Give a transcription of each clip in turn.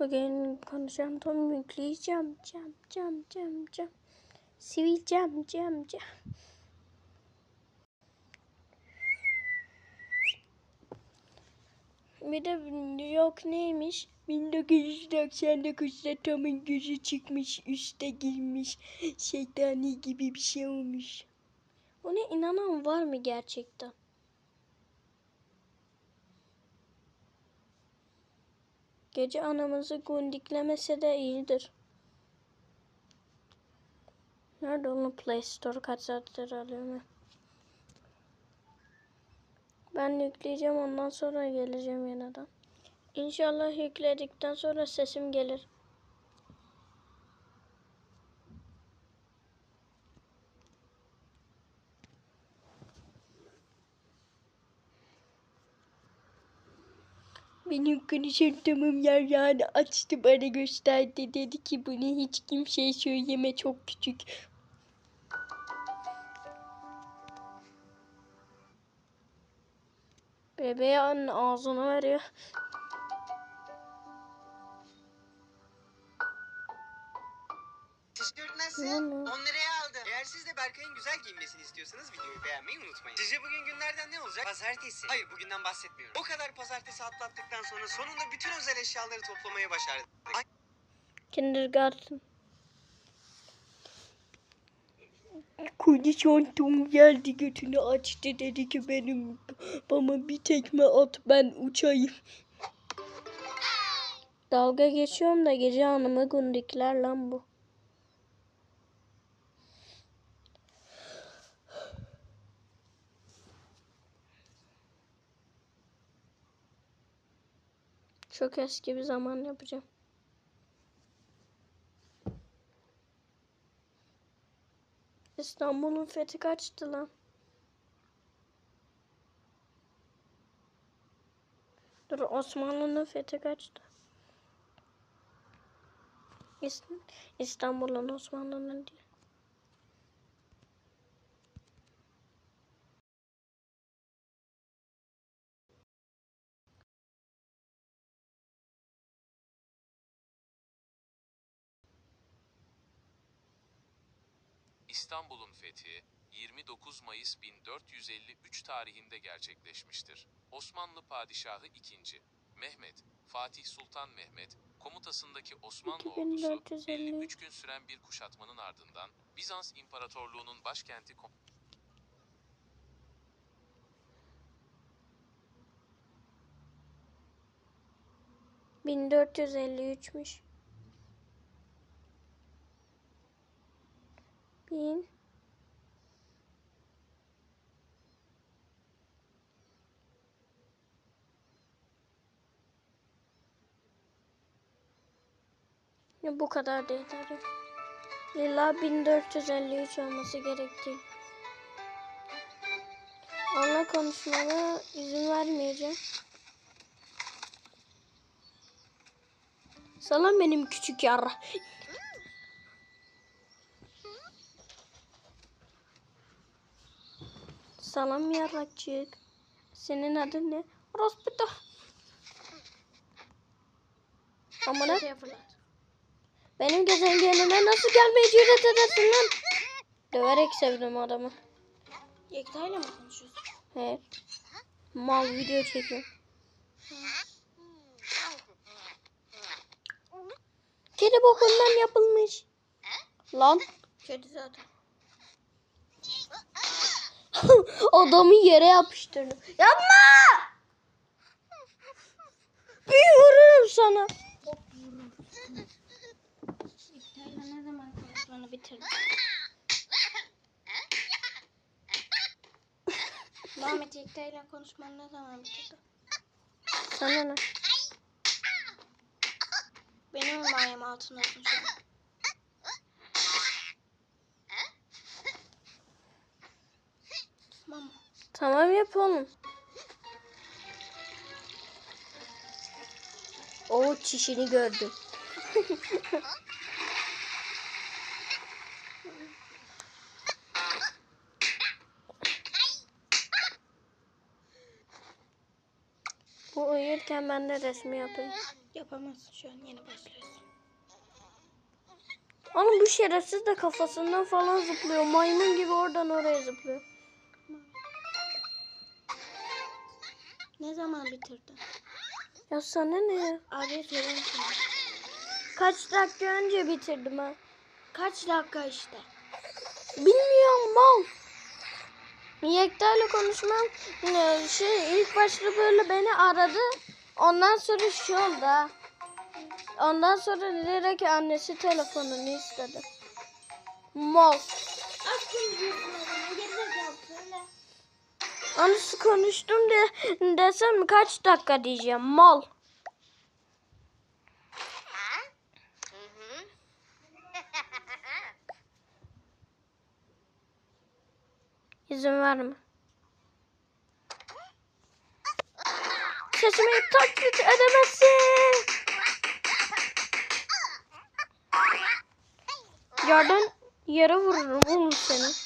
Bugün konuşan Tom yükleyeceğim. Cam cam cam cam. Sivil cam cam cam. Bir de yok neymiş? 1999'da Tom'un gözü çıkmış, üste girmiş. Şeytani gibi bir şey olmuş. Ona inanan var mı gerçekten? Gece anamızı gundiklemese de iyidir. Nerede onun Play Store kaç saattir alıyorum. Ben yükleyeceğim ondan sonra geleceğim yeniden. İnşallah yükledikten sonra sesim gelir. Benim konuşantamım yarrağını açtı bana gösterdi. Dedi ki bunu hiç kimseye söyleme çok küçük. Bebeğe anne ağzını veriyor. Tişört nasıl? Ne siz de Berkay'ın güzel giyinmesini istiyorsanız videoyu beğenmeyi unutmayın. Sizce bugün günlerden ne olacak? Pazartesi. Hayır bugünden bahsetmiyorum. O kadar pazartesi atlattıktan sonra sonunda bütün özel eşyaları toplamayı başardık. Ay, Kindergarten. Konuşantam geldi götünü açtı dedi ki benim bana bir tekme at ben uçayım. Dalga geçiyorum da gece hanımı gundikler lan bu. Çok eski bir zaman yapacağım. İstanbul'un fethi kaçtı lan? Dur Osmanlı'nın fethi kaçtı? İs- İstanbul'un Osmanlı'nın değil. İstanbul'un fethi 29 Mayıs 1453 tarihinde gerçekleşmiştir. Osmanlı Padişahı II. Mehmet, Fatih Sultan Mehmet, komutasındaki Osmanlı ordusu 2453 53 gün süren bir kuşatmanın ardından Bizans İmparatorluğu'nun başkenti Kon- 1453'müş. Ya bu kadar değil tabii. İlla 1453 olması gerektiği. Onunla konuşmama izin vermeyeceğim. Salam benim küçük yarra. Salam yarrakçık. Senin adın ne? Rosputa. Amına. Benim gezegenime nasıl gelmeyi cüret edersin lan? Döverek sevdim adamı. Yekta ile mi konuşuyorsun? Evet. Mal video çekiyor. Kedi bokundan yapılmış. Lan. Kötü zaten. Adamı yere yapıştırdı. Yapma! Bir vururum sana. Ne zaman konuşmanı bitirdin? Muhammed konuşmanı ne zaman bitirdin? Sana ne? Benim himayem altındasın şu an. Tamam mı? Tamam yap oğlum. O çişini gördüm. Bu uyurken ben de resmi yapayım. Yapamazsın şu an yeni başlıyorsun. Oğlum bu şerefsiz de kafasından falan zıplıyor. Maymun gibi oradan oraya zıplıyor. Ne zaman bitirdin? Ya sana ne? Abi söyleyeyim sana. Kaç dakika önce bitirdim ha. Kaç dakika işte. Bilmiyorum mal. Yekta ile konuşmam şey ilk başta böyle beni aradı. Ondan sonra şu oldu ha. Ondan sonra direkt annesi telefonunu istedi. Mal. Aç konuşuyorsun o zaman. Annesi konuştum de desem kaç dakika diyeceğim mal. İzin verme. Sesimi taklit edemezsin. Yerden yere vururum oğlum seni.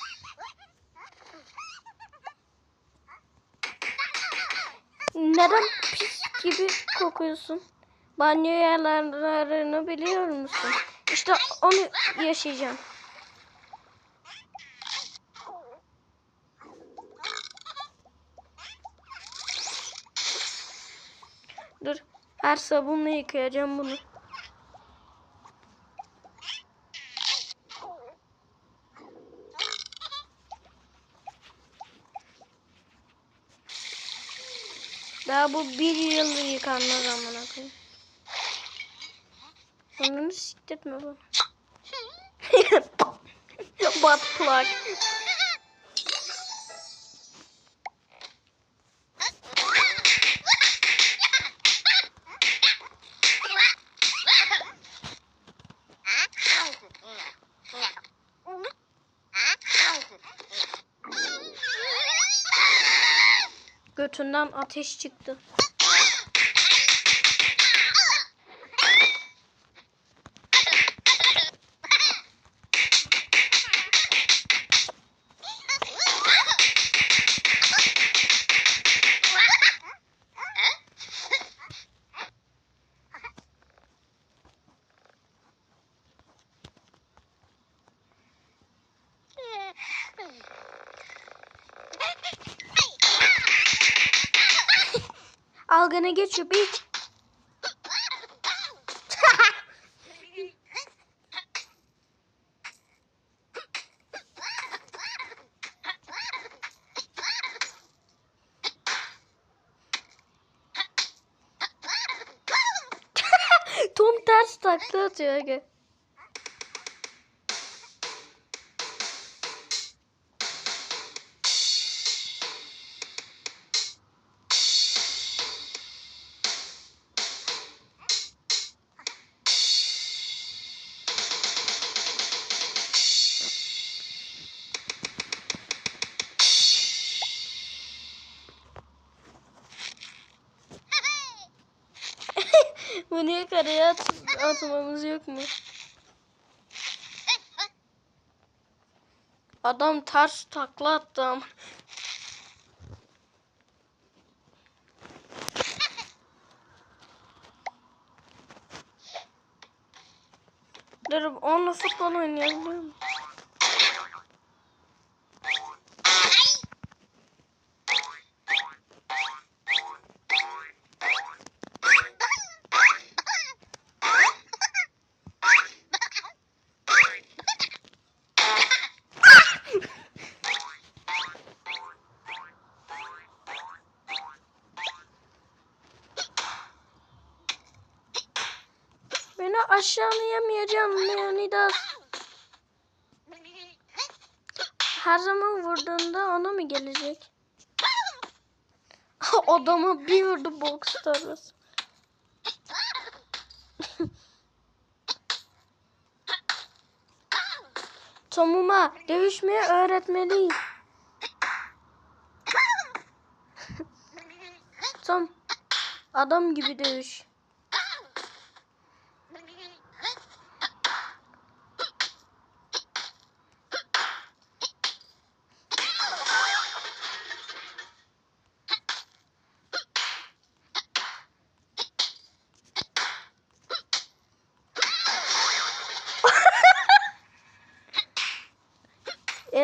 Neden pis gibi kokuyorsun? Banyo yerlerini biliyor musun? İşte onu yaşayacağım. Dur. Her sabunla yıkayacağım bunu. Daha bu bir yıl yıkanmaz amına koyayım. Onu siktirtme bana. Butt plug. Götünden ateş çıktı. Algana geçiyor bir. Tom ters takla atıyor. Bunu yukarıya at atmamız yok mu? Adam ters takla attı ama. Dur onunla futbol oynayalım. değil Beni aşağılayamayacağım Leonidas. Her zaman vurduğunda ona mı gelecek? Adamı bir vurdu bokstarız. Tomuma dövüşmeyi öğretmeliyim. Tom adam gibi dövüş.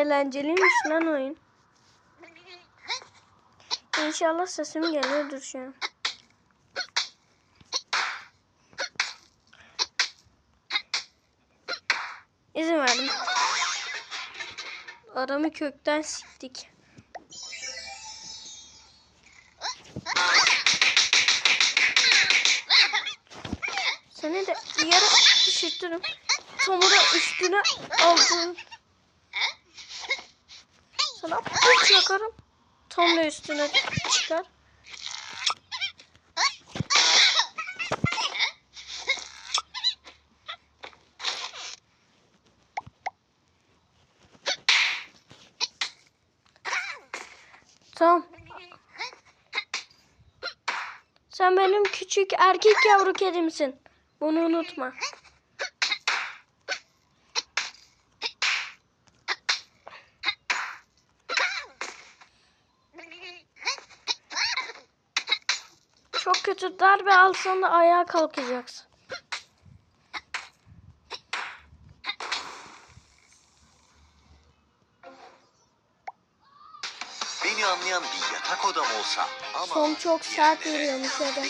Eğlenceliymiş lan oyun. İnşallah sesim geliyordur şu an. İzin verdim. Adamı kökten siktik. Seni de yere düşürtürüm. Tom'u da üstüne aldım. Sana bir yakarım. Tom da üstüne çıkar. Tom. Sen benim küçük erkek yavru kedimsin. Bunu unutma. Kötü darbe alsan da ayağa kalkacaksın. Beni anlayan bir yatak odam olsa ama Tom çok sert ya da.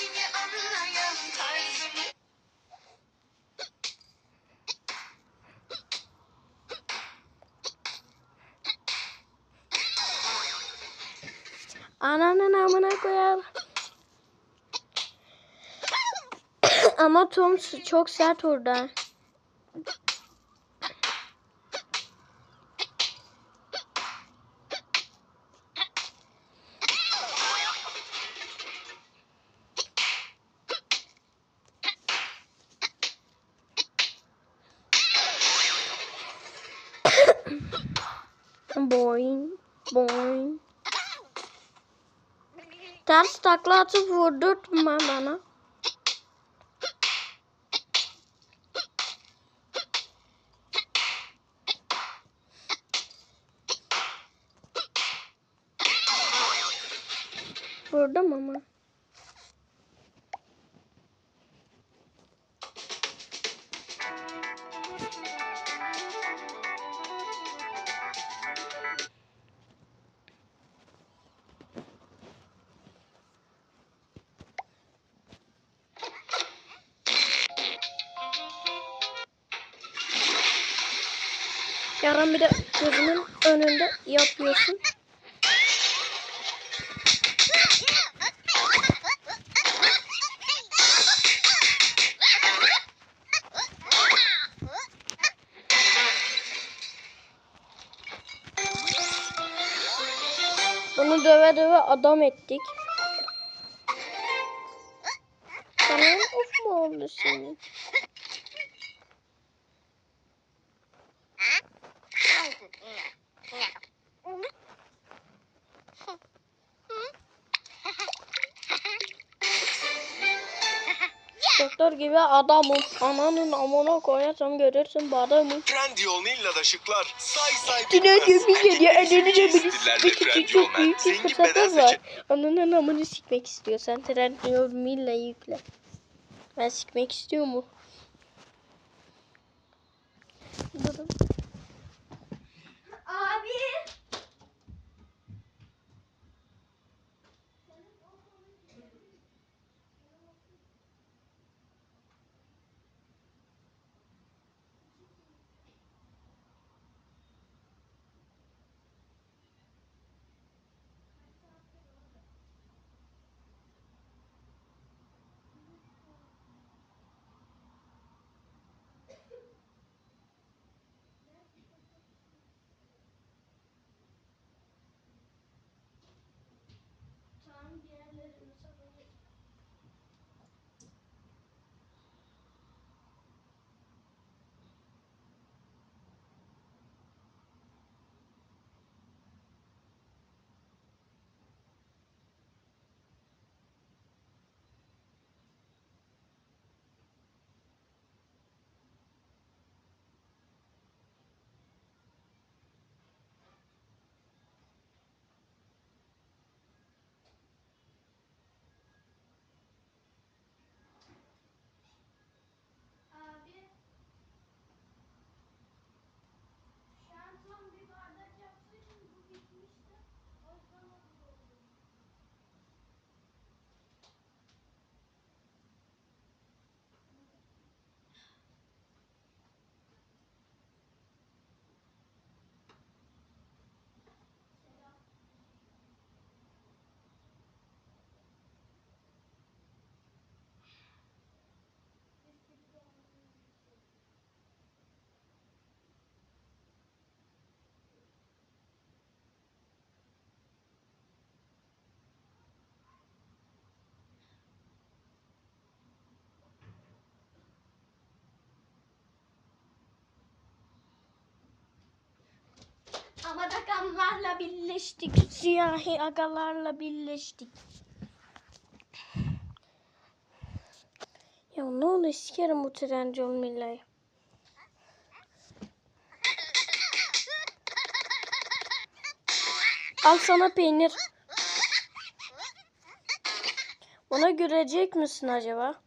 Ananın amına koyar. Ama Tom çok sert ha. Boing, boing. Ters takla atıp vurdurtma bana. Vurdum ama. Yaran bir de gözümün önünde yapıyorsun. Adam ettik. Sana of mu oldu senin? Doktor gibi adamım. Ananın amına koyarsam görürsün bu adamı. Trendyol Nilla'da şıklar say say Yine gibi geliyor. Elini stillerle küçük Trendyol çok büyük bir Zengin fırsatı beden var. Ananın amını sikmek istiyorsan Trendyol Milla yükle. Ben sikmek istiyor mu? Agalarla birleştik. Siyahi agalarla birleştik. Ya ne oluyor sikerim bu trenci millayı. Al sana peynir. Buna görecek misin acaba?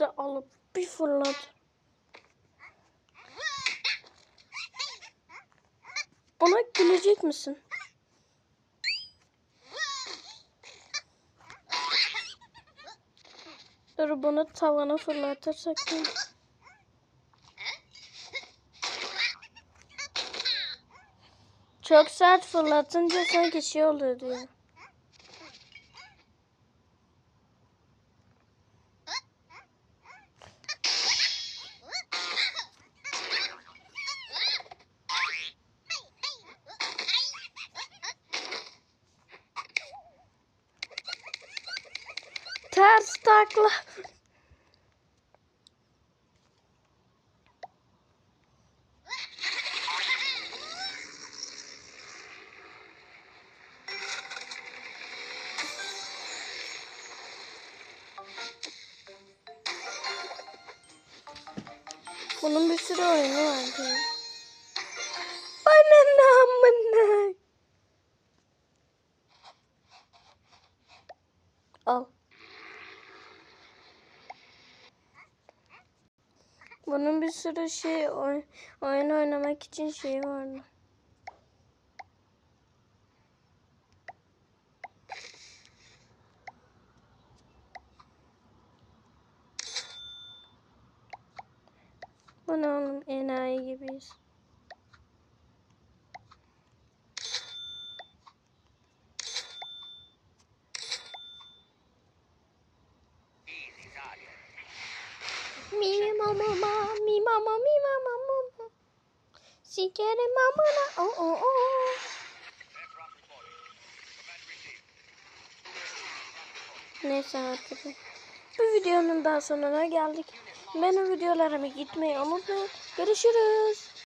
De alıp bir fırlat. Ona gülecek misin? Dur bunu tavana fırlatırsak da. Çok sert fırlatınca sanki şey oluyor diyor. Bunun bir sürü oyunu vardı. Bana ne amına? Al. Bunun bir sürü şey oy- oyun oynamak için şey vardı. Bu ne oğlum enayi gibiyiz. Mi mama ma mi mama mi mama mama. Sikerim amına o o o. Neyse arkadaşlar. Bu videonun daha sonuna geldik. Benim videolarımı gitmeyi unutmayın. Görüşürüz.